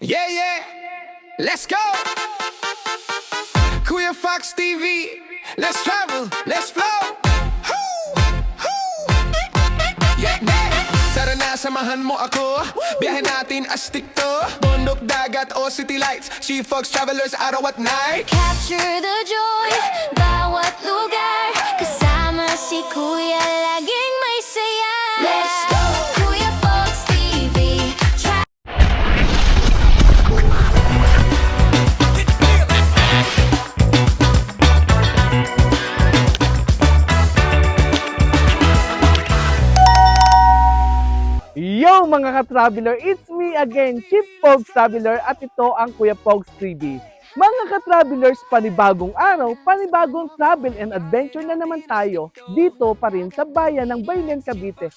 Yeah, yeah, let's go. Kuya Fox TV, let's travel, let's flow. Yeah, yeah. Tara na, samahan mo ako. Biyahe natin astig to. Bundok, dagat o city lights. She Fox travelers araw at night. Capture the joy Bawat lugar. Kasama si Kuya mga ka-traveler, it's me again, Chief Pogs Traveler at ito ang Kuya Pogs 3D. Mga ka-travelers, panibagong araw, panibagong travel and adventure na naman tayo dito pa rin sa bayan ng Baylen, Cavite.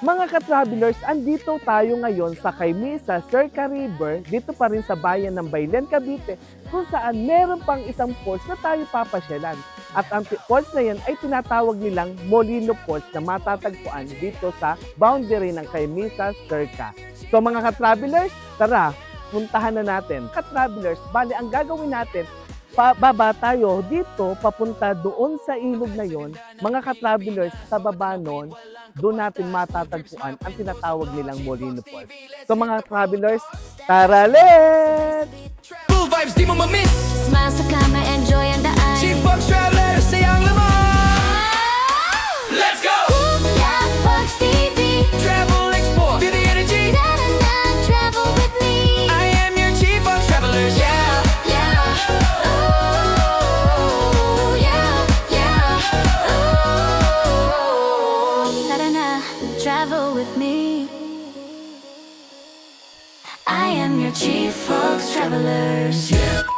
Mga ka-travelers, andito tayo ngayon sa Kaymisa, Circa River, dito pa rin sa bayan ng Baylen, Cavite, kung saan meron pang isang falls na tayo papasyalan. At ang falls na yan ay tinatawag nilang Molino Falls na matatagpuan dito sa boundary ng Kaymisa, Circa. So mga ka-travelers, tara, puntahan na natin. Ka-travelers, bali ang gagawin natin, pababa tayo dito papunta doon sa ilog na yon mga ka-travelers sa baba nun doon natin matatagpuan ang tinatawag nilang Molino Falls. So mga travelers, tara let's! Cool vibes, di mo ma-miss Smile sa kama, your chief folks travelers Yeah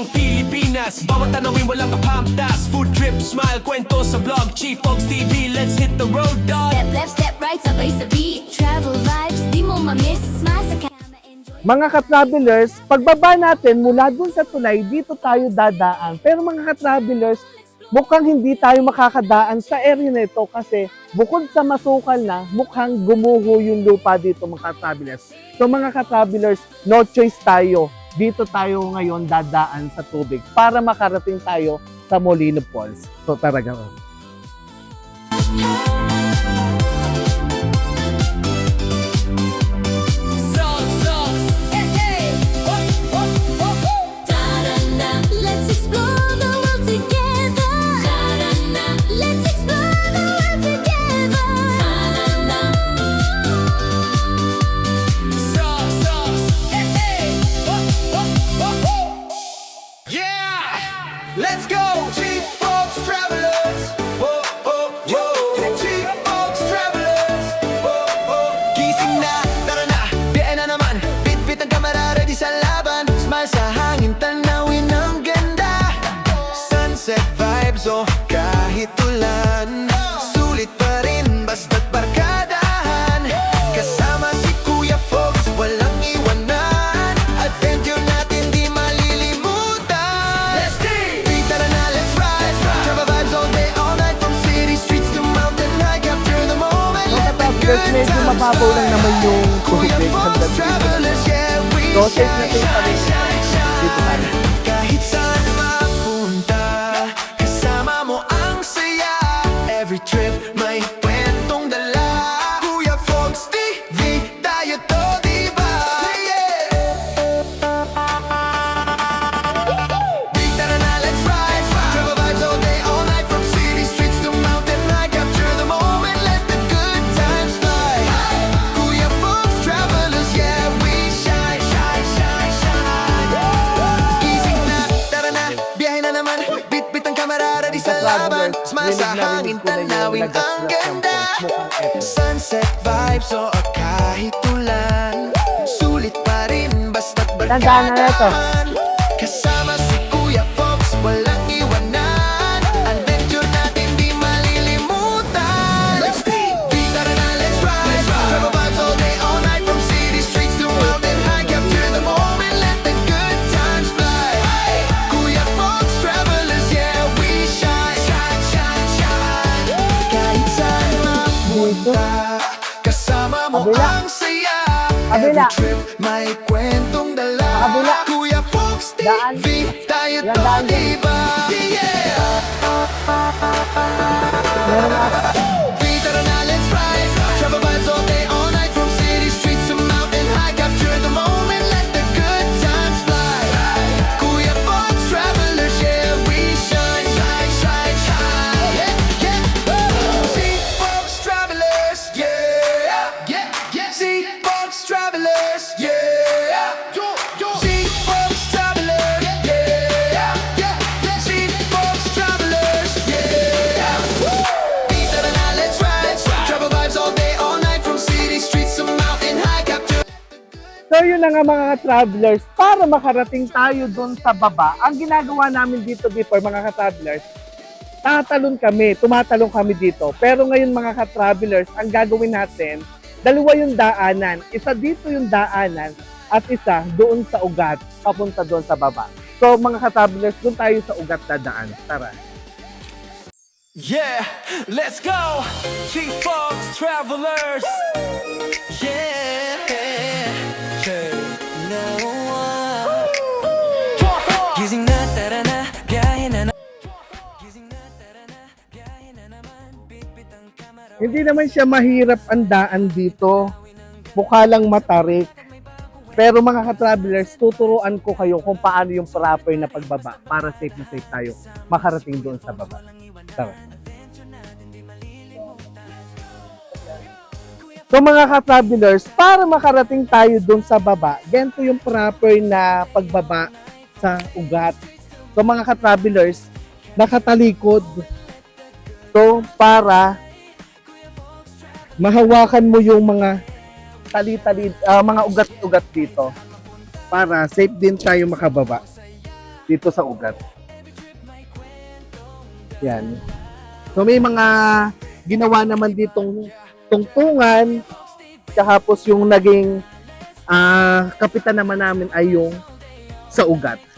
ng Pilipinas Bawat tanawin walang kapamtas Food trip, smile, kwento sa vlog Chief Fox TV, let's hit the road, dog Step left, step right, sabay sa beat. Travel vibes, di mo ma-miss. Smile sa. Mga ka-travelers, pagbaba natin mula dun sa tulay, dito tayo dadaan. Pero mga ka-travelers, mukhang hindi tayo makakadaan sa area na ito kasi bukod sa masukal na, mukhang gumuho yung lupa dito mga ka-travelers. So mga ka-travelers, no choice tayo. Dito tayo ngayon dadaan sa tubig para makarating tayo sa Molino Falls. So tara gawin. Because medyo mababaw lang naman yung tubig hanggang dito. So, safe na. Tanawin ang ganda. Sunset vibes o kahit ulan. Sulit pa rin basta't barkadahan Kasama si Kuya Fox, walang Kabila. May kwentong dala Kabila. Kuya Fox. TV Tayo to, diba? Yeah! Meron ata. Na nga mga ka-travelers, para makarating tayo doon sa baba, ang ginagawa namin dito before mga ka-travelers, tatalon kami, tumatalon kami dito. Pero ngayon mga ka-travelers, ang gagawin natin, dalawa yung daanan. Isa dito yung daanan at isa doon sa ugat, papunta doon sa baba. So mga ka-travelers, doon tayo sa ugat dadaan. Tara. Yeah, let's go! Chief Fox Travelers! Yeah! Hindi naman siya mahirap ang daan dito. Mukha lang matarik. Pero mga ka-travelers, tuturuan ko kayo kung paano yung proper na pagbaba para safe na safe tayo makarating doon sa baba. Tara. So mga ka-travelers, para makarating tayo doon sa baba, ganito yung proper na pagbaba sa ugat. So mga ka-travelers, nakatalikod. So para mahawakan mo yung mga tali-tali, ah, mga ugat-ugat dito para safe din tayo makababa dito sa ugat. Yan. So may mga ginawa naman ditong tungtungan tapos yung naging ah, kapitan naman namin ay yung sa ugat.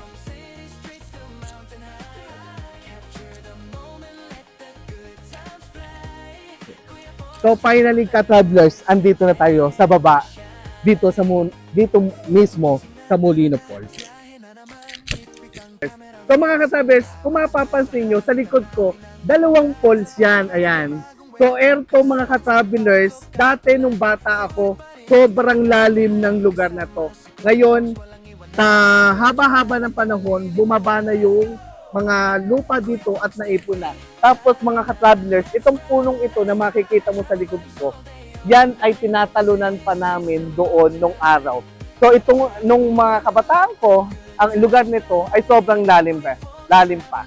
So finally ka-travelers, andito na tayo sa baba dito sa dito mismo sa Molino Falls. So mga ka-travelers, kung mapapansin nyo, sa likod ko, dalawang falls yan. Ayan. So erto mga ka-travelers, dati nung bata ako, sobrang lalim ng lugar na to. Ngayon, sa haba-haba ng panahon, bumaba na yung mga lupa dito at naipon na. Tapos mga ka-travelers, itong punong ito na makikita mo sa likod ko, yan ay tinatalunan pa namin doon nung araw. So itong nung mga kabataan ko, ang lugar nito ay sobrang lalim pa. Lalim pa.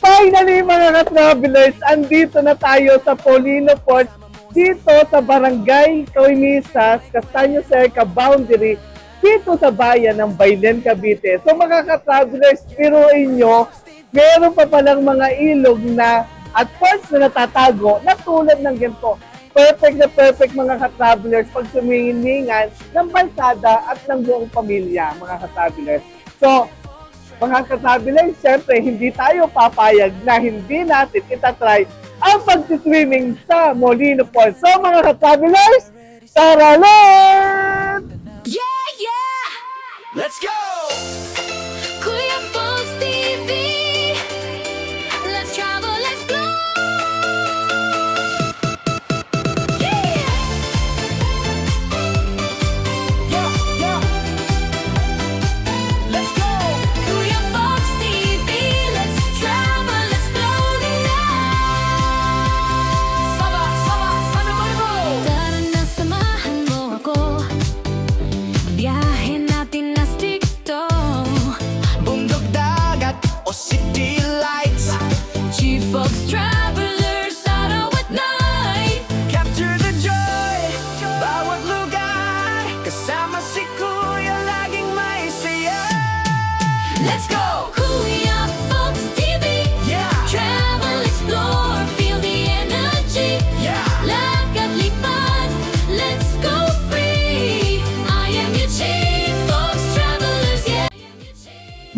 Finally mga ka-travelers, andito na tayo sa Polino Port dito sa Barangay Coimisas, Castaño Cerca Boundary dito sa bayan ng Bailen, Cavite. So mga ka-travelers, piruin nyo, meron pa palang mga ilog na at parts na natatago na tulad ng ganito. Perfect na perfect mga ka-travelers pag suminingan ng balsada at ng buong pamilya, mga ka-travelers. So, mga ka-travelers, syempre, hindi tayo papayag na hindi natin itatry ang pagsiswimming sa Molino Falls. So mga ka-travelers, tara let's! Yeah, yeah! Let's go!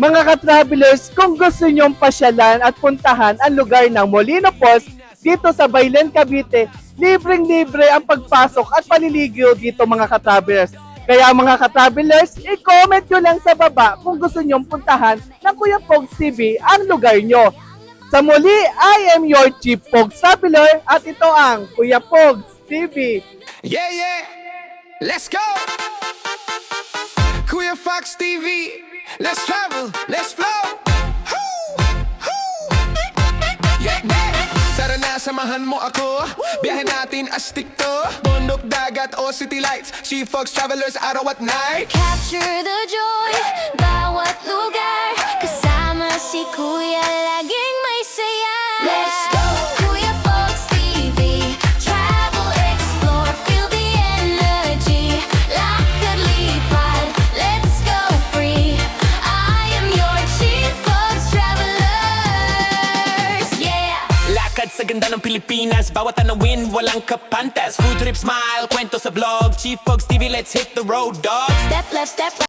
Mga ka-travelers, kung gusto nyong pasyalan at puntahan ang lugar ng Molino Falls dito sa Baylen, Cavite, libreng-libre ang pagpasok at paliligo dito mga ka-travelers. Kaya mga ka-travelers, i-comment nyo lang sa baba kung gusto nyong puntahan ng Kuya Pogs TV ang lugar nyo. Sa muli, I am your Chief Pogs Traveler at ito ang Kuya Pogs TV. Yeah, yeah! Let's go! Kuya Fox TV Let's travel, let's flow! Yeah, yeah! Tara na, samahan mo ako Biyahe natin astig to Bundok, dagat o city lights Chief Fox Travelers, araw at night Capture the joy, bawat lugar Kasama si Kuya, laging may saya Let's go! Bawat tanawin, walang kapantas. Food trip, smile, kwento sa vlog. Chief Fox TV, let's hit the road, dog. Step left, step right